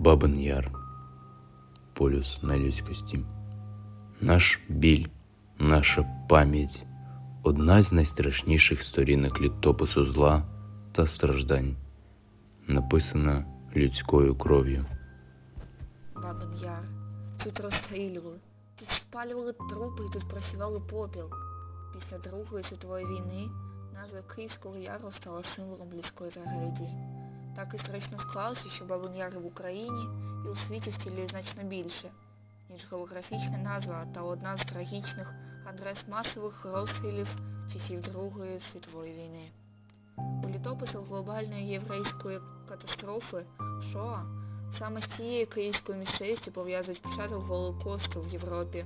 Бабин Яр. Полюс нелюдськості. Наш біль, наша пам'ять одна з найстрашніших сторінок літопису зла та страждань, написана людською кров'ю. Бабин Яр. Тут розстрілювали, тут спалювали трупи і тут просівали попіл. Після Другої світової війни назва Київського Яру стала символом людської трагедії. Так історично склалося, що Бабин в Україні і у світі втілює значно більше, ніж географічна назва та одна з трагічних адрес масових розстрілів часів Другої світової війни. У літописах глобальної єврейської катастрофи Шоа саме з цією київською місцевістю пов'язують початок Голокосту в Європі.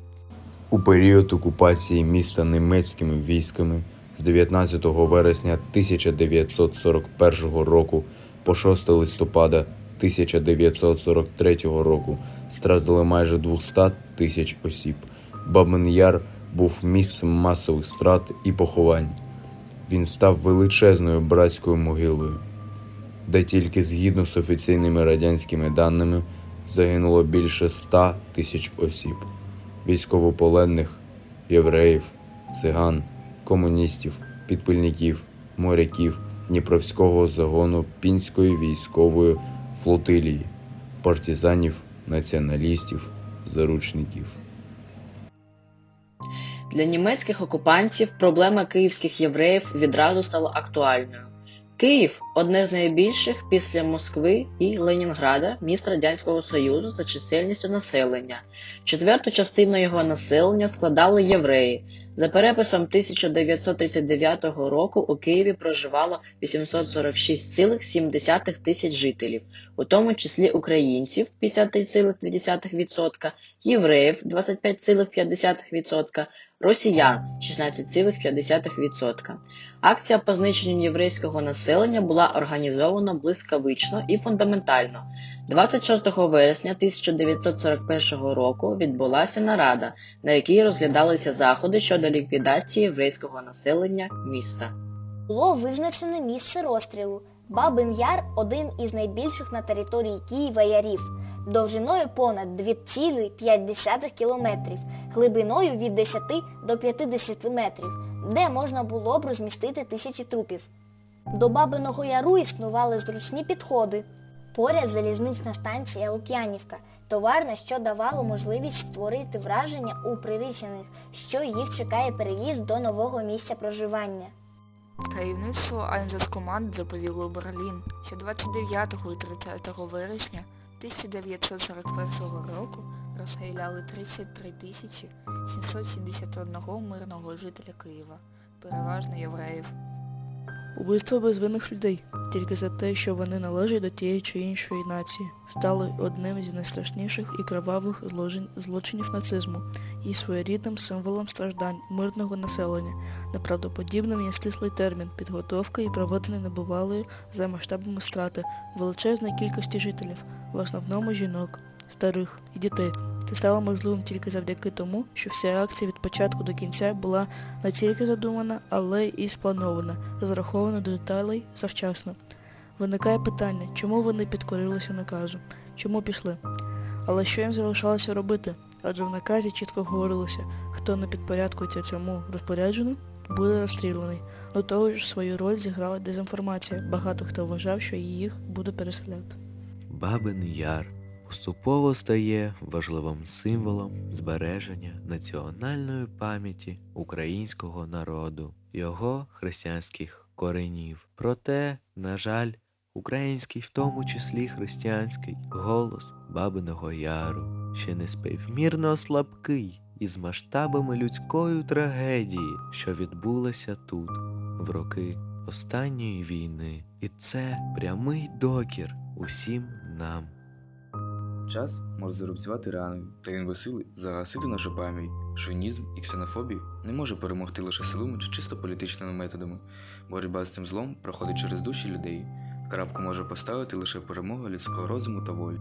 У період окупації міста німецькими військами з 19 вересня 1941 року по 6 листопада 1943 року страждали майже 200 тисяч осіб. Бабин Яр був місцем масових страт і поховань. Він став величезною братською могилою, де тільки згідно з офіційними радянськими даними загинуло більше 100 тисяч осіб військовополонених, євреїв, циган, комуністів, підпильників, моряків Дніпровського загону Пінської військової флотилії, партизанів, націоналістів, заручників. Для німецьких окупантів проблема київських євреїв відразу стала актуальною. Київ одне з найбільших після Москви і Ленінграда міст Радянського Союзу за чисельністю населення. Четверту частину його населення складали євреї. За переписом 1939 року у Києві проживало 846,7 тисяч жителів, у тому числі українців 53,2%, євреїв 25,5%, росіян 16,5%. Акція по знищенню єврейського населення була організована блискавично і фундаментально. 26 вересня 1941 року відбулася нарада, на якій розглядалися заходи щодо ліквідації єврейського населення міста. Було визначене місце розстрілу. Бабин Яр один із найбільших на території Києва ярів, довжиною понад 2,5 кілометрів, глибиною від 10 до 50 метрів, де можна було б розмістити тисячі трупів. До Бабиного Яру існували зручні підходи. Поряд залізнична станція Лук'янівка, товарна, що давало можливість створити враження у прирічених, що їх чекає переїзд до нового місця проживання. Керівництво Айнзаскоманд доповіло Берлін, що 29 і 30 вересня 1941 року розстріляли 33 тисячі 771 мирного жителя Києва, переважно євреїв. Убивство безвинних людей тільки за те, що вони належать до тієї чи іншої нації, стали одним з найстрашніших і кровавих злочинів нацизму і своєрідним символом страждань мирного населення, неправдоподібним є стислий термін підготовка і проведення небувалої за масштабами страти величезної кількості жителів, в основному жінок, старих і дітей. Це стало можливим тільки завдяки тому, що вся акція від початку до кінця була не тільки задумана, але і спланована, розрахована до деталей завчасно. Виникає питання, чому вони підкорилися наказу, чому пішли. Але що їм залишалося робити? Адже в наказі чітко говорилося, хто не підпорядкується цьому розпорядженню, буде розстріляний. До того ж, свою роль зіграла дезінформація. Багато хто вважав, що їх буде переселяти. Бабин Яр поступово стає важливим символом збереження національної пам'яті українського народу, його християнських коренів. Проте, на жаль, український, в тому числі християнський, голос Бабиного Яру ще не співмірно слабкий із масштабами людської трагедії, що відбулася тут в роки останньої війни. І це прямий докір усім нам. Час може зарубцювати рани, та він безсилий загасити нашу пам'ять. Шовінізм і ксенофобію не може перемогти лише силами чи чисто політичними методами. Боротьба з цим злом проходить через душі людей. Крапку може поставити лише перемога людського розуму та волі.